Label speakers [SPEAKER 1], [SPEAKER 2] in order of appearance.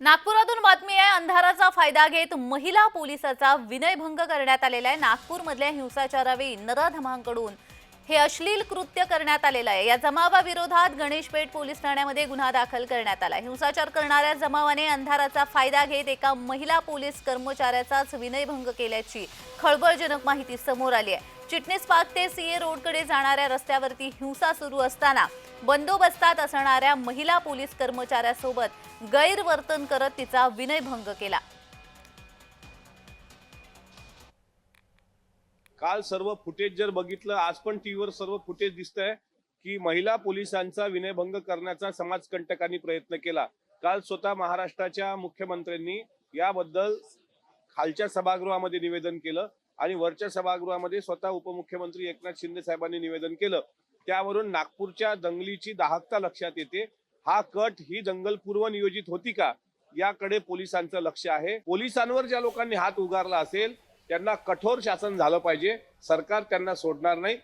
[SPEAKER 1] नागपुरातून बातमी आहे अंधाराचा फायदा घेत महिला पोलिसाचा विनयभंग करण्यात आलेला आहे. नागपूरमधल्या हिंसाचारावेळी नराधमांकडून हे अश्लील कृत्य करण्यात आलेलं आहे. या जमावाविरोधात गणेशपेठ पोलीस ठाण्यामध्ये गुन्हा दाखल करण्यात आला हिंसाचार करणाऱ्या जमावाने अंधाराचा फायदा घेत एका महिला पोलीस कर्मचाऱ्याचाच विनयभंग केल्याची खळबळजनक माहिती समोर आली आहे. चिटणीस पार्क ते सीए रोडकडे जाणाऱ्या रस्त्यावरती हिंसा सुरू असताना बंदोबस्तात असणाऱ्या महिला पोलीस कर्मचाऱ्यासोबत गैरवर्तन करत तिचा विनयभंग केला.
[SPEAKER 2] काल सर्व फुटेज जर बघितलं आज पण टीव्हीवर सर्व फुटेज दिसतंय की महिला पोलिसांचा विनयभंग करण्याचा समाजकंटकांनी प्रयत्न केला. काल स्वतः महाराष्ट्राच्या मुख्यमंत्र्यांनी याबद्दल खालच्या सभागृहामध्ये निवेदन केलं आणि वरच्या सभागृहामध्ये स्वतः उपमुख्यमंत्री एकनाथ शिंदे साहेबांनी निवेदन केलं. त्यावरून नागपूरच्या दंगलीची दाहकता लक्षात येते. हा कट ही दंगल पूर्व नियोजित होती का? याकडे पोलिसांचं लक्ष आहे. पोलिसांवर ज्या लोकांनी हात उगारला असेल त्यांना कठोर शासन झालं पाहिजे. सरकार त्यांना सोडणार नाही.